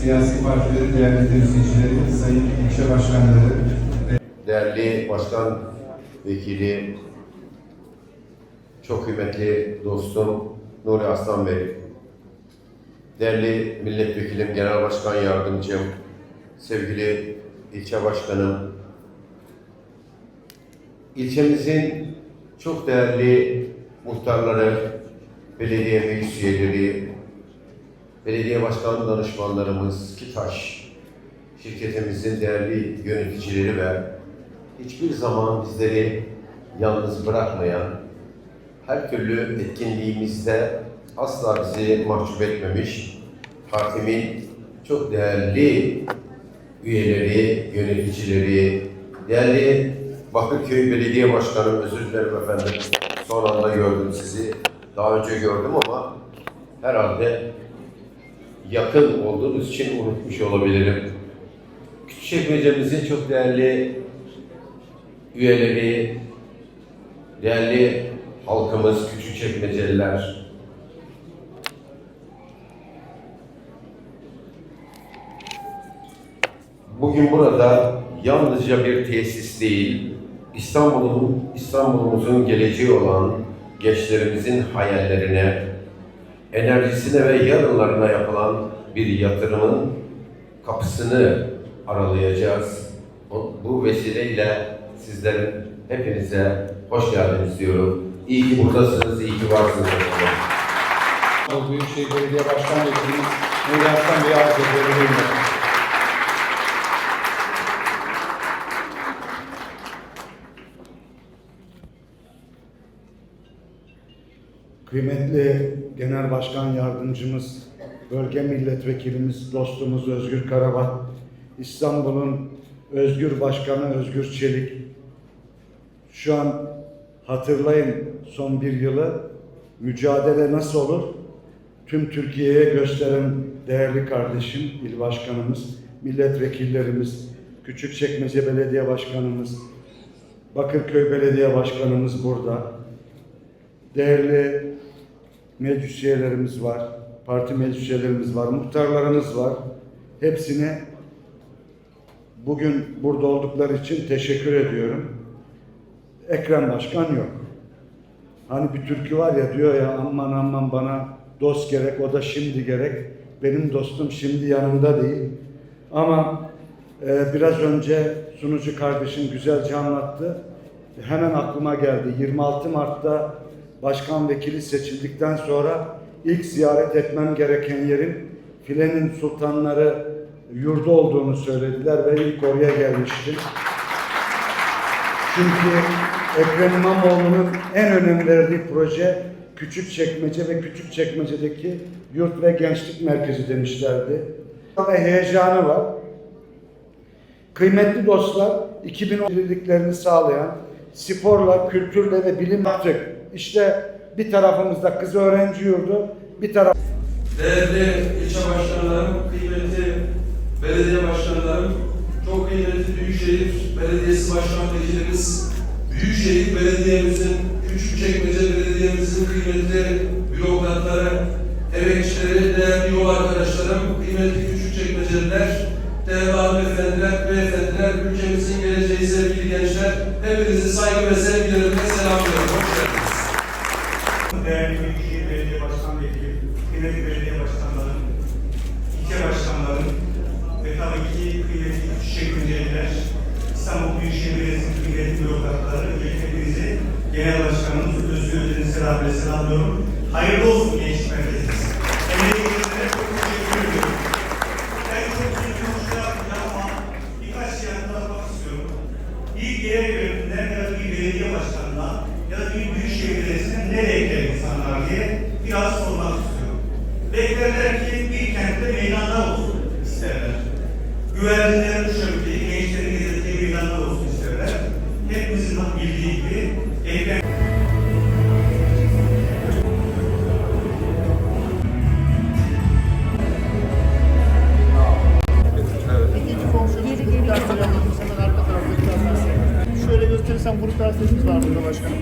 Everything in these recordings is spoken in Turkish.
siyasi partilerin değerli temsilcileri, sayın ilçe başkanları, Değerli Başkan Vekili, çok kıymetli dostum Nuri Aslan Bey, değerli milletvekilim, genel başkan yardımcım, sevgili ilçe başkanım, ilçemizin çok değerli muhtarları, belediye meclis üyeleri, belediye başkan danışmanlarımız, KİTAŞ, şirketimizin değerli yöneticileri ve hiçbir zaman bizleri yalnız bırakmayan, her türlü etkinliğimizde asla bizi mahcup etmemiş, partimin çok değerli üyeleri, yöneticileri, değerli Bakırköy Belediye Başkanım, özür dilerim efendim, son anda gördüm sizi. Daha önce gördüm ama herhalde yakın olduğunuz için unutmuş olabilirim. Küçükçekmece'mizin çok değerli üyeleri, değerli halkımız, küçükçekmeceliler, bugün burada yalnızca bir tesis değil, İstanbul'un İstanbul'umuzun geleceği olan gençlerimizin hayallerine, enerjisine ve yarınlarına yapılan bir yatırımın kapısını aralayacağız. Bu vesileyle sizlerin hepinize hoş geldiniz diyorum. İyi ki buradasınız, iyi ki varsınız. Büyükşehir Belediye Başkan Vekili Nuri Aslan Bey'i arz ediyorum. Kıymetli Genel Başkan Yardımcımız, Bölge Milletvekilimiz, dostumuz Özgür Karabat, İstanbul'un Özgür Başkanı Özgür Çelik. Şu an hatırlayın son bir yılı mücadele nasıl olur? Tüm Türkiye'ye gösteren değerli kardeşim, il başkanımız, milletvekillerimiz, Küçükçekmece Belediye Başkanımız, Bakırköy Belediye Başkanımız burada. Değerli meclis üyelerimiz var, parti meclis üyelerimiz var, muhtarlarımız var. Hepsine bugün burada oldukları için teşekkür ediyorum. Ekrem Başkan yok. Hani bir türkü var ya diyor ya aman aman bana dost gerek o da şimdi gerek. Benim dostum şimdi yanımda değil. Ama e, biraz önce sunucu kardeşim güzelce anlattı. Hemen aklıma geldi. 26 Mart'ta başkan vekili seçildikten sonra ilk ziyaret etmem gereken yerin Filenin Sultanları yurdu olduğunu söylediler ve ilk oraya gelmiştim. Çünkü Ekrem İmamoğlu'nun en önem verdiği proje Küçükçekmece ve Küçükçekmece'deki yurt ve gençlik merkezi demişlerdi. Ve heyecanı var. Kıymetli dostlar, 2010 birliklerini sağlayan sporla, kültürle ve bilim yaptık. İşte bir tarafımızda kız öğrenci yurdu, bir taraf Değerli ilçe başkanlarım, kıymetli belediye başkanlarım, çok kıymetli Büyükşehir Belediyesi Başkan Vekilimiz, Büyükşehir Belediye'mizin, Küçükçekmece Belediye'mizin kıymetli bürokratları, emekçileri, değerli yol arkadaşlarım, kıymetli Küçükçekmeceliler, değerli hanımefendiler, beyefendiler, ülkemizin geleceği sevgili gençler, hepinizi saygı ve sevgilerimle İstanbul Büyükşehir Belediyesi kıymetli bürokratları, hepinizi Genel Başkanımız Özgür Özel'in selamıyla selamlıyorum. Hayırlı olsun gençlik merkezimiz. Emeğinizle çok teşekkür ediyorum. Ben çok uzun konuşma yapmayacağım ama birkaç şey hatırlatmak istiyorum. Bir genel yönetimden ya da bir belediye başkanına ya da bir büyükşehir belediyesinden nereye gider insanlar diye biraz sormak istiyorum. Beklerler ki bir kentte meydanlar olsun isterler. Güvercinlerin uçabildiği, gençlerin gezdiği meydanlar olsun isterler. Hepimizin bildiği gibi dersler. Şöyle gösterirsem grup derslerimiz var burada başkanım.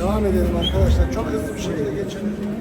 Devam edelim arkadaşlar. Çok hızlı bir şekilde geçelim.